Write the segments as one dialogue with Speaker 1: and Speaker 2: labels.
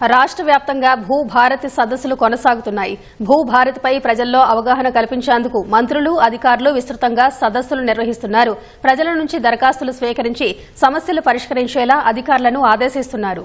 Speaker 1: రాష్ట్ర వ్యాప్తంగా భూభారతి సదస్సులు కొనసాగుతున్నాయి. భూభారతిపై ప్రజల్లో అవగాహన కల్పించేందుకు మంత్రులు అధికారులు విస్తృతంగా సదస్సులు నిర్వహిస్తున్నారు. ప్రజల నుంచి దరఖాస్తులు స్వీకరించి సమస్యలు పరిష్కరించేలా అధికారులను ఆదేశిస్తున్నారు.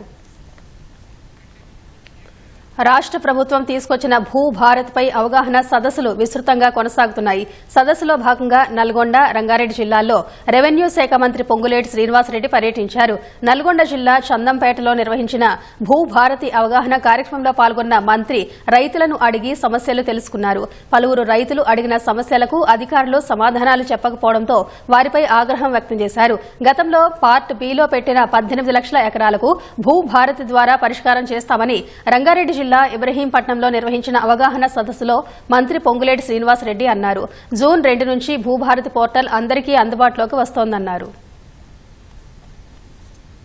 Speaker 1: రాష్ట్ర ప్రభుత్వం తీసుకొచ్చిన భూ భారత్పై అవగాహన సదస్సులు విస్తృతంగా కొనసాగుతున్నాయి. సదస్సులో భాగంగా నల్గొండ రంగారెడ్డి జిల్లాల్లో రెవెన్యూ శాఖ మంత్రి పొంగులేటి శ్రీనివాసరెడ్డి పర్యటించారు. నల్గొండ జిల్లా చందంపేటలో నిర్వహించిన భూ భారతి అవగాహన కార్యక్రమంలో పాల్గొన్న మంత్రి రైతులను అడిగి సమస్యలు తెలుసుకున్నారు. పలువురు రైతులు అడిగిన సమస్యలకు అధికారులు సమాధానాలు చెప్పకపోవడంతో వారిపై ఆగ్రహం వ్యక్తం చేశారు. గతంలో పార్ట్ బిలో పెట్టిన పద్దెనిమిది లక్షల ఎకరాలకు భూ భారతి ద్వారా పరిష్కారం చేస్తామని రంగారెడ్డి జిల్లా ఇబ్రహీంపట్నంలో నిర్వహించిన అవగాహన సదస్సులో మంత్రి పొంగులేటి శ్రీనివాసరెడ్డి అన్నారు. జూన్ రెండు నుంచి భూభారతి పోర్టల్ అందరికీ అందుబాటులోకి వస్తోందన్నారు.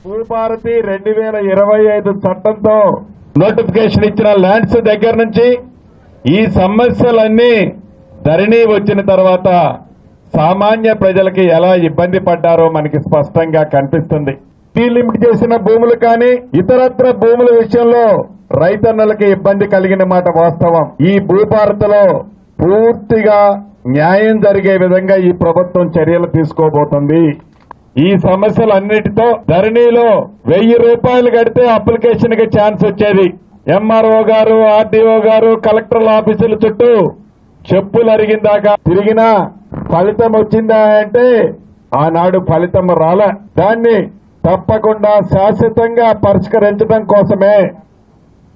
Speaker 2: భూభారతి రెండు వేల ఇరవై ఐదు చట్టంతో నోటిఫికేషన్ ఇచ్చిన ల్యాండ్స్ దగ్గర నుంచి ఈ సమస్యలన్నీ ధరణి వచ్చిన తర్వాత సామాన్య ప్రజలకి ఎలా ఇబ్బంది పడ్డారో మనకి స్పష్టంగా కనిపిస్తుంది. డీలిమిట్ చేసిన భూములు కానీ ఇతరత్ర భూముల విషయంలో రైతన్నలకి ఇబ్బంది కలిగిన మాట వాస్తవం. ఈ భూభారతిలో పూర్తిగా న్యాయం జరిగే విధంగా ఈ ప్రభుత్వం చర్యలు తీసుకోబోతుంది. ఈ సమస్యలన్నిటితో ధరణిలో వెయ్యి రూపాయలు కడితే అప్లికేషన్కి ఛాన్స్ వచ్చేది. ఎంఆర్ఓ గారు ఆర్డీఓ గారు కలెక్టర్ల ఆఫీసుల చుట్టూ చెప్పులు అరిగిందాకా తిరిగినా ఫలితం వచ్చిందా అంటే ఆనాడు ఫలితం రాలే. దాన్ని తప్పకుండా శాశ్వతంగా పరిష్కరించడం కోసమే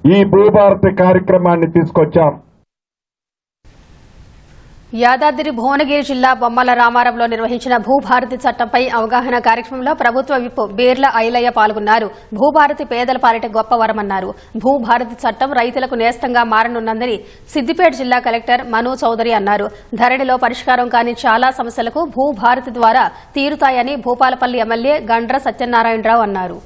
Speaker 2: ఈ భూభారతి కార్యక్రమాన్ని తీసుకొచ్చాం.
Speaker 1: యాదాద్రి భువనగిరి జిల్లా బొమ్మల రామారంలో నిర్వహించిన భూభారతి చట్టంపై అవగాహన కార్యక్రమంలో ప్రభుత్వ విప్ బీర్ల ఐలయ్య పాల్గొన్నారు. భూభారతి పేదల పాలిట గొప్ప వరమన్నారు భూభారతి చట్టం రైతులకు నేస్తంగా మారనున్నందని సిద్దిపేట జిల్లా కలెక్టర్ మను చౌదరి అన్నారు. ధరణిలో పరిష్కారం కాని చాలా సమస్యలకు భూభారతి ద్వారా తీరుతాయని భూపాలపల్లి ఎమ్మెల్యే గండ్ర సత్యనారాయణరావు అన్నారు.